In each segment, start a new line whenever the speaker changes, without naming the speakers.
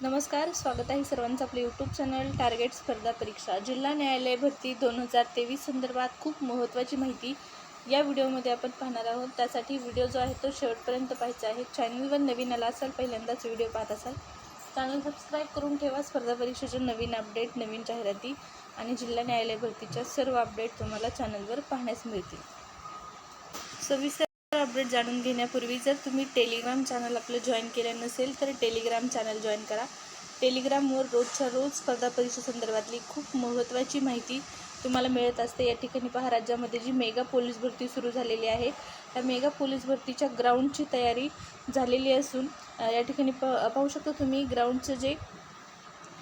नमस्कार स्वागत आहे सर्वांचं आपलं यूट्यूब चॅनल टार्गेट स्पर्धा परीक्षा जिल्हा न्यायालय भरती दोन हजार तेवीस संदर्भात खूप महत्त्वाची माहिती या व्हिडिओमध्ये आपण पाहणार आहोत. त्यासाठी व्हिडिओ जो आहे तो शेवटपर्यंत पाहायचा आहे. चॅनलवर नवीन आला असाल पहिल्यांदाच व्हिडिओ पाहत असाल चॅनल सबस्क्राईब करून ठेवा. स्पर्धा परीक्षेचे नवीन अपडेट नवीन जाहिराती आणि जिल्हा न्यायालय भरतीच्या सर्व अपडेट तुम्हाला चॅनलवर पाहण्यास मिळतील. सविस्तर अपडेट जाणून घेण्यापूर्वी जर तुम्ही टेलिग्राम चॅनल आपलं जॉईन केलं नसेल तर टेलिग्राम चॅनल जॉईन करा. टेलिग्रामवर रोजच्या रोज स्पर्धा परीक्षा संदर्भातली खूप महत्त्वाची माहिती तुम्हाला मिळत असते. या ठिकाणी पहा राज्यामध्ये जी मेगा पोलीस भरती सुरू झालेली आहे त्या मेगा पोलीस भरतीच्या ग्राउंडची तयारी झालेली असून या ठिकाणी प पाहू शकता तुम्ही ग्राउंडचं जे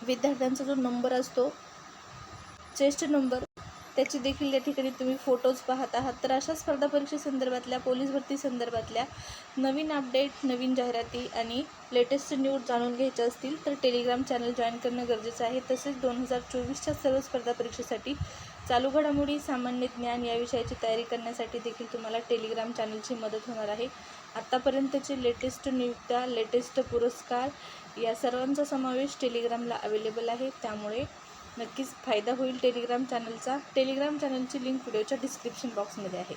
विद्यार्थ्यांचा जो नंबर असतो चेस्ट नंबर त्याचे देखील या ठिकाणी तुम्ही फोटोज पाहत आहात. तर अशा स्पर्धा परीक्षे संदर्भातल्या पोलीस भरती संदर्भातल्या नवीन अपडेट नवीन जाहिराती आणि लेटेस्ट न्यूज जाणून घ्यायच्या असतील तर टेलिग्राम चॅनल जॉईन करणं गरजेचं आहे. तसेच दोन हजार चोवीसच्या सर्व स्पर्धा परीक्षेसाठी चालू घडामोडी सामान्य ज्ञान या विषयाची तयारी करण्यासाठी देखील तुम्हाला टेलिग्राम चॅनलची मदत होणार आहे. आत्तापर्यंतचे लेटेस्ट नियुक्त्या लेटेस्ट पुरस्कार या सर्वांचा समावेश टेलिग्रामला अवेलेबल आहे. त्यामुळे नक्कीच फायदा होईल टेलिग्राम चॅनलचा. टेलिग्राम चॅनलची लिंक व्हिडिओच्या डिस्क्रिप्शन बॉक्समध्ये आहे.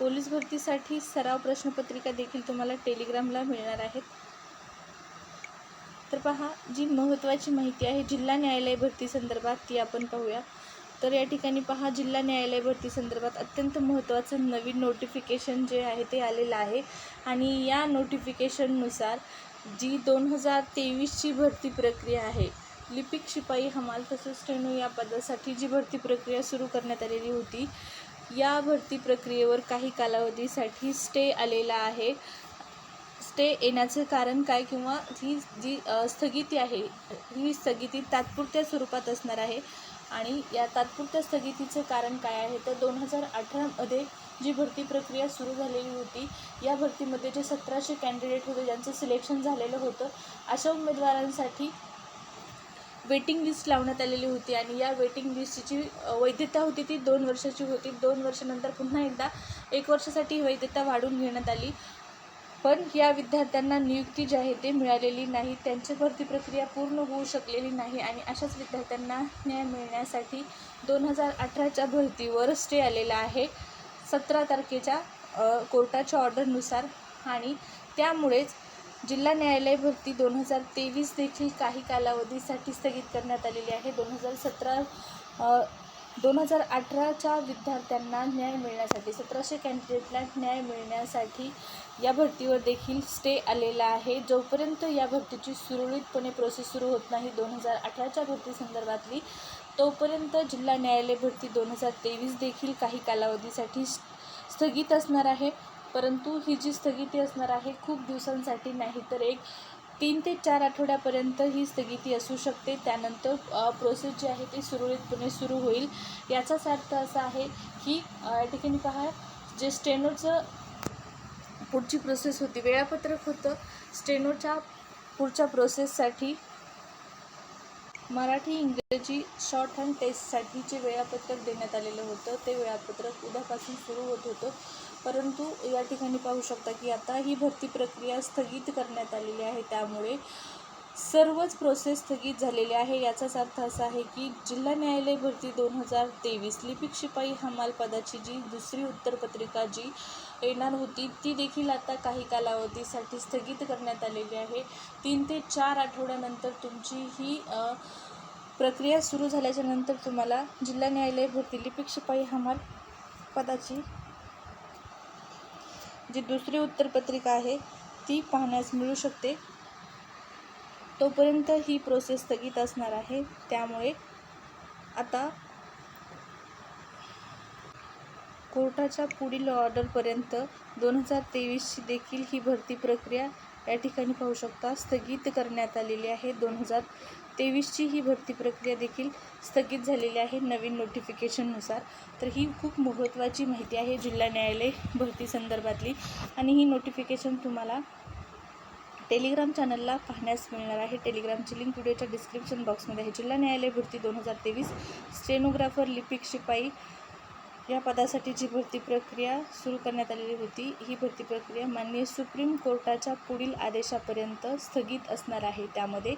पोलीस भरतीसाठी सराव प्रश्नपत्रिका देखील तुम्हाला टेलिग्रामला मिळणार आहेत. तर पहा जी महत्त्वाची माहिती आहे जिल्हा न्यायालय भरती संदर्भात ती आपण पाहूया. तर या ठिकाणी पहा जिल्हा न्यायालय भरती संदर्भात अत्यंत महत्त्वाचं नवीन नोटिफिकेशन जे आहे ते आलेलं आहे. आणि या नोटिफिकेशननुसार जी दोन हजार तेवीसची भरती प्रक्रिया आहे लिपिक शिपाई हमाल तसेच स्टेनो या पदासाठी जी भरती प्रक्रिया सुरू करण्यात आलेली होती या भरती प्रक्रियेवर काही कालावधीसाठी स्टे आलेला आहे. स्टे येण्याचं कारण काय किंवा ही जी स्थगिती आहे ही स्थगिती तात्पुरत्या स्वरूपात असणार आहे आणि या तात्पुरत्या स्थगितीचं कारण काय आहे? तर दोन हजार अठरामध्ये जी भरती प्रक्रिया सुरू झालेली होती या भरतीमध्ये जे सतराशे कॅन्डिडेट होते ज्यांचं सिलेक्शन झालेलं होतं अशा उमेदवारांसाठी वेटिंग लिस्ट लावण्यात आलेली होती आणि या वेटिंग लिस्टची अ, वैधता होती ती दोन वर्षाची होती. दोन वर्षानंतर पुन्हा एकदा एक वर्षासाठी वैधता वाढवून घेण्यात आली. पण या विद्यार्थ्यांना नियुक्ती जी आहे ते मिळालेली नाही. त्यांची भरती प्रक्रिया पूर्ण होऊ शकलेली नाही आणि अशाच विद्यार्थ्यांना न्याय मिळण्यासाठी दोन हजार अठराच्या भरतीवर स्टे आलेला आहे. सतरा तारखेच्या कोर्टाच्या ऑर्डरनुसार आणि त्यामुळेच जिल्हा न्यायालय भरती दोन हजार तेवीस देखील काही कालावधीसाठी स्थगित करण्यात आलेली आहे. दोन हजार सतरा दोन हजार अठराच्या विद्यार्थ्यांना न्याय मिळण्यासाठी सतराशे कॅन्डिडेटला न्याय मिळण्यासाठी या भरतीवर देखील स्टे आलेला आहे. जोपर्यंत या भरतीची सुरळीतपणे प्रोसेस सुरू होत नाही दोन हजार अठराच्या भरती संदर्भातली तोपर्यंत जिल्हा न्यायालय भरती दोन हजार तेवीस देखील काही कालावधीसाठी स्थगित असणार आहे. परंतु ही जी स्थगिती असणार आहे खूप दिवसांसाठी नाही तर एक तीन ते चार आठवड्यापर्यंत ही स्थगिती असू शकते. त्यानंतर प्रोसेस जी आहे ती सुरळीतपणे सुरू होईल. याचाच अर्थ असा आहे की या ठिकाणी पहा जे स्टेनोचं पुढची प्रोसेस होती वेळापत्रक होतं. स्टेनोच्या पुढच्या प्रोसेससाठी मराठी इंग्रजी शॉर्ट हँड टेस्टसाठी जे वेळापत्रक देण्यात आलेलं होतं. ते वेळापत्रक उद्यापासून सुरू होत होतं. परंतु या ठिकाणी पाहू शकता की आता ही भरती प्रक्रिया स्थगित करण्यात आलेली आहे. त्यामुळे सर्वच प्रोसेस स्थगित झालेले आहे. याचाच अर्थ असा आहे की जिल्हा न्यायालय भरती दोन हजार तेवीस लिपिक शिपाई हमाल पदाची जी दुसरी उत्तरपत्रिका जी येणार होती ती देखील आता काही कालावधीसाठी स्थगित करण्यात आलेली आहे. तीन ते चार आठवड्यानंतर तुमची ही प्रक्रिया सुरू झाल्याच्यानंतर तुम्हाला जिल्हा न्यायालय भरती लिपिक शिपाई हमाल पदाची जी दुसरी उत्तरपत्रिका आहे ती पाहण्यास मिळू शकते. तोपर्यंत ही प्रोसेस स्थगित असणार आहे. त्यामुळे आता कोर्टाच्या पुढील ऑर्डरपर्यंत दोन हजार तेवीसची देखील ही भरती प्रक्रिया या ठिकाणी पाहू शकता स्थगित करण्यात आलेली आहे. दोन हजार तेवीसची ही भरती प्रक्रिया देखील स्थगित झालेली आहे नवीन नोटिफिकेशननुसार तर ही खूप महत्त्वाची माहिती आहे जिल्हा न्यायालय भरती संदर्भातली. आणि ही नोटिफिकेशन तुम्हाला टेलिग्राम चॅनलला पाहण्यास मिळणार आहे. टेलिग्रामची लिंक व्हिडिओच्या डिस्क्रिप्शन बॉक्समध्ये आहे. जिल्हा न्यायालय भरती दोन हजार तेवीस. स्टेनोग्राफर लिपिक शिपाई या पदासाठी जी भरती प्रक्रिया सुरू करण्यात आलेली होती ही भरती प्रक्रिया माननीय सुप्रीम कोर्टाच्या पुढील आदेशापर्यंत स्थगित असणार आहे. त्यामध्ये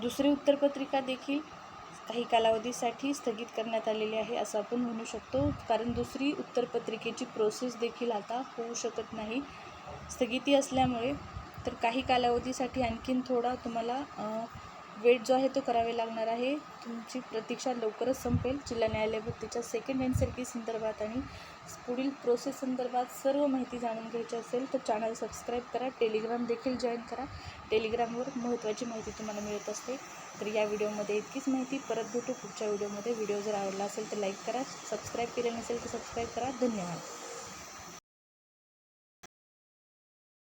दुसरी उत्तरपत्रिका देखील काही कालावधीसाठी स्थगित करण्यात आलेली आहे असं आपण म्हणू शकतो. कारण दुसरी उत्तरपत्रिकेची प्रोसेस देखील आता होऊ शकत नाही. स्थगिती असल्यामुळे तर काही कालावधीसाठी आणखीन थोडा तुम्हाला वेट जो आहे तो करावे लागणार आहे. तुमची प्रतीक्षा लवकरच संपेल. जिल्हा न्यायालय भरतीच्या सेकंड हँड सर्की संदर्भात आणि पुढील प्रोसेस संदर्भात सर्व माहिती जाणून घ्यायची असेल तर चॅनल सबस्क्राईब करा. टेलिग्राम देखील जॉईन करा. टेलिग्रामवर महत्त्वाची माहिती तुम्हाला मिळत असते. तर या व्हिडिओमध्ये इतकीच माहिती. परत भेटू पुढच्या व्हिडिओमध्ये व्हिडिओ जर आवडला असेल तर लाईक करा. सबस्क्राईब केले नसेल तर सबस्क्राईब करा. धन्यवाद.